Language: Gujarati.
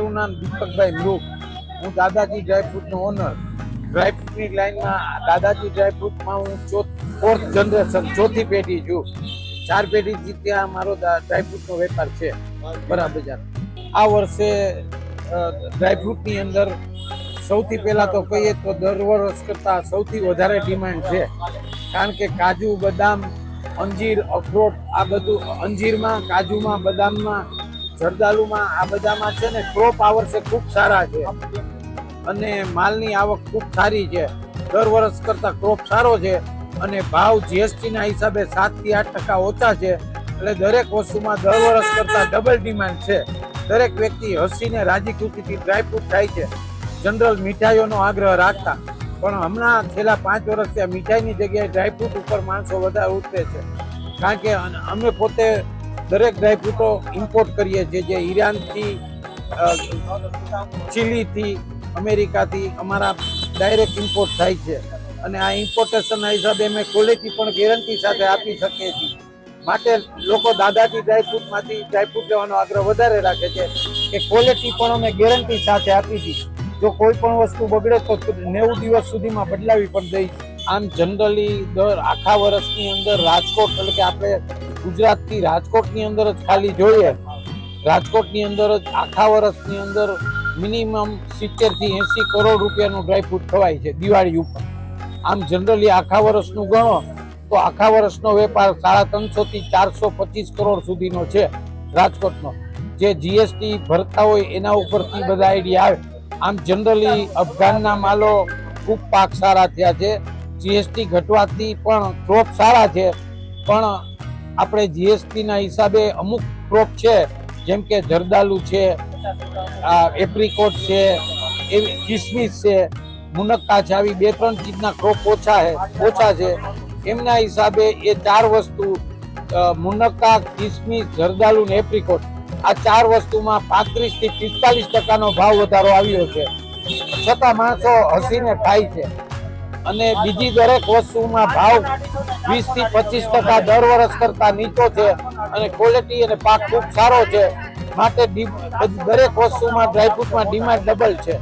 નામ દીપકભાઈ મૃગ હું દાદાજી ડ્રાયફ્રૂટનો ઓનર ડ્રાયફ્રૂટની લાઈનમાં દાદાજી ડ્રાયફ્રૂટમાં હું ફોર્થ જનરેશન ચોથી પેઢી છું. ચાર પેઢીથી ત્યાં મારો ડ્રાયફ્રૂટનો વેપાર છે. બરાબર આ વર્ષે ડ્રાયફ્રૂટની અંદર સૌથી પહેલા તો કહીએ તો દર વર્ષ કરતાં સૌથી વધારે ડિમાન્ડ છે. કારણ કે કાજુ, બદામ, અંજીર, અખરોટ, આ બધું અંજીરમાં, કાજુમાં, બદામમાં જરદાલુમાં આ બધામાં છે ને ક્રોપ આવર્ષે ખૂબ સારા છે. અને માલની આવક ખૂબ સારી છે. દર વર્ષ કરતાં ક્રોપ સારો છે અને ભાવ જીએસટીના હિસાબે સાતથી આઠ ટકા ઓછા છે. એટલે દરેક વસ્તુમાં દર વર્ષ કરતાં ડબલ ડિમાન્ડ છે. દરેક વ્યક્તિ હસીને રાજી ખુશીથી ડ્રાયફ્રૂટ થાય છે. જનરલ મીઠાઈઓનો આગ્રહ રાખતા. પણ હમણાં છેલ્લા પાંચ વર્ષથી આ મીઠાઈની જગ્યાએ ડ્રાયફ્રૂટ ઉપર માણસો વધારે ઉતરે છે. કારણ કે અમે પોતે દરેક ડ્રાયફ્રૂટો ઇમ્પોર્ટ કરીએ છીએ જે ઈરાનથી ચીલીથી, અમેરિકાથી અમારા ડાયરેક્ટ ઇમ્પોર્ટ થાય છે. અને આ ઇમ્પોર્ટેશનના હિસાબે અમે ક્વોલિટી પણ ગેરંટી સાથે આપી શકીએ છીએ. માટે લોકો દાદાજી ડ્રાયફ્રૂટમાંથી ડ્રાયફ્રૂટ લેવાનો આગ્રહ વધારે રાખે છે કે ક્વોલિટી પણ અમે ગેરંટી સાથે આપી છીએ જો કોઈ પણ વસ્તુ બગડે તો નેવું દિવસ સુધીમાં બદલાવી પણ દઈ આમ જનરલી દર આખા વર્ષની અંદર રાજકોટ એટલે કે આપણે ગુજરાતથી રાજકોટની અંદર જ ખાલી જોઈએ, રાજકોટની અંદર જ આખા વર્ષની અંદર મિનિમમ સિત્તેરથી એસી કરોડ રૂપિયાનું ડ્રાયફ્રૂટ ખવાય છે દિવાળી ઉપર. આમ જનરલી આખા વર્ષનું ગણો, તો આખા વર્ષનો વેપાર સાડા ત્રણસો થી ચારસો પચીસ કરોડ સુધીનો છે રાજકોટનો. જે જીએસટી ભરતા હોય એના ઉપરથી બધા આઈડિયા આવે. આમ જનરલી અફઘાનના માલો ખૂબ પાક સારા થયા છે. જીએસટી ઘટવાથી પણ ક્રોપ સારા છે. પણ આપણે જીએસટી ના હિસાબે અમુક ક્રોપ છે, જેમ કે જરદાલુ છે, આ એપ્રિકોટ છે, એવી કિસમિસ છે, મુનક્કા છે, આવી બે ત્રણ ચીજના ક્રોપ ઓછા છે ઓછા છે. એમના હિસાબે એ ચાર વસ્તુ મુનક્કા, કિસમિસ, જરદાલુ ને એપ્રિકોટ આ ચાર વસ્તુમાં પાંત્રીસથી પિસ્તાલીસ ટકાનો ભાવ વધારો આવ્યો છે. છતાં માણસો હસીને ખાય છે. અને બીજી દરેક વસ્તુમાં ભાવ વીસથી પચીસ ટકા દર વર્ષ કરતા નીચો છે અને ક્વોલિટી અને પાક ખૂબ સારો છે. માટે દરેક વસ્તુમાં ડ્રાયફ્રૂટમાં ડિમાન્ડ ડબલ છે.